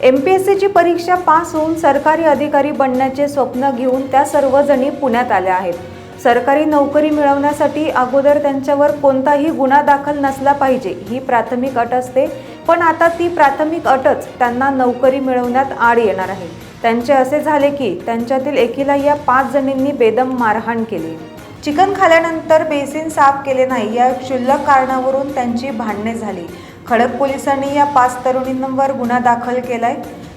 M P S सीची परीक्षा pass होऊन सरकारी अधिकारी बनण्याचे स्वप्न घेऊन त्या सर्वजणी पुण्यात आल्या आहेत. सरकारी नोकरी मिळवण्यासाठी अगोदर त्यांच्यावर कोणताही गुन्हा दाखल नसला पाहिजे ही प्राथमिक अट असते. पण आता ती प्राथमिक अटच त्यांना नोकरी मिळवण्यात आड येणार आहे. त्यांचे असे झाले की त्यांच्यातील एकीला या पाच जणींनी बेदम मारहाण केली. चिकन खाल्यानंतर बेसिन साफ केले नाही या क्षुल्लक कारणावरून त्यांची भांडणे झाली. खडक पोलिसांनी या पाच तरुणींवर गुन्हा दाखल केलाय.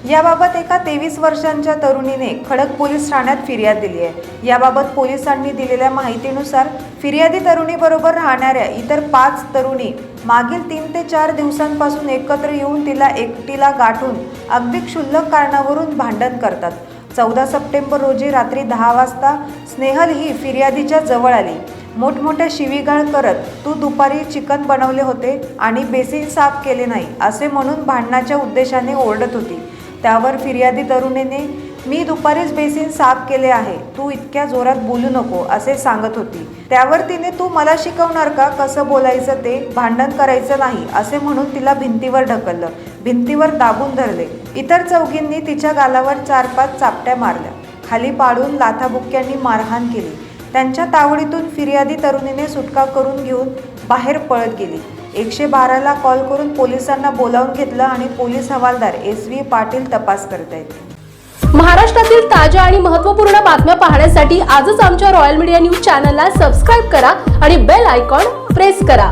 याबाबत एका तेवीस वर्षांच्या तरुणीने खडक पोलीस ठाण्यात फिर्याद दिली आहे. याबाबत पोलिसांनी दिलेल्या माहितीनुसार फिर्यादी तरुणीबरोबर राहणाऱ्या इतर पाच तरुणी मागील तीन ते चार दिवसांपासून एकत्र येऊन तिला एकटीला गाठून अगदी क्षुल्लक कारणावरून भांडण करतात. चौदा सप्टेंबर रोजी रात्री दहा वाजता स्नेहल ही फिर्यादीच्या जवळ आली. मोठमोठ्या शिवीगाळ करत तू दुपारी चिकन बनवले होते आणि बेसिन साफ केले नाही असे म्हणून भांडणाच्या उद्देशाने ओरडत होती. त्यावर फिर्यादी तरुणीने मी दुपारीच बेसिन साफ केले आहे तू इतक्या जोरात बोलू नको असे सांगत होती. त्यावर तिने तू मला शिकवणार का कसं बोलायचं ते भांडण करायचं नाही असे म्हणून तिला भिंतीवर ढकललं. भिंतीवर दाबून धरले. इतर चौघींनी तिच्या गालावर चार पाच चापट्या मारल्या. खाली पाडून लाथाबुक्क्यांनी मारहाण केली. त्यांच्या तावडीतून फिर्यादी तरुणीने सुटका करून घेऊन बाहेर पळत गेली. एकशे बाराला कॉल करून पोलिसांना बोलावून घेतलं आणि पोलीस हवालदार एस व्ही पाटील तपास करतायत महाराष्ट्रातील ताज्या आणि महत्त्वपूर्ण बातम्या पाहण्यासाठी आजच आमच्या रॉयल मीडिया न्यूज चॅनलला सबस्क्राईब करा आणि बेल आयकॉन प्रेस करा.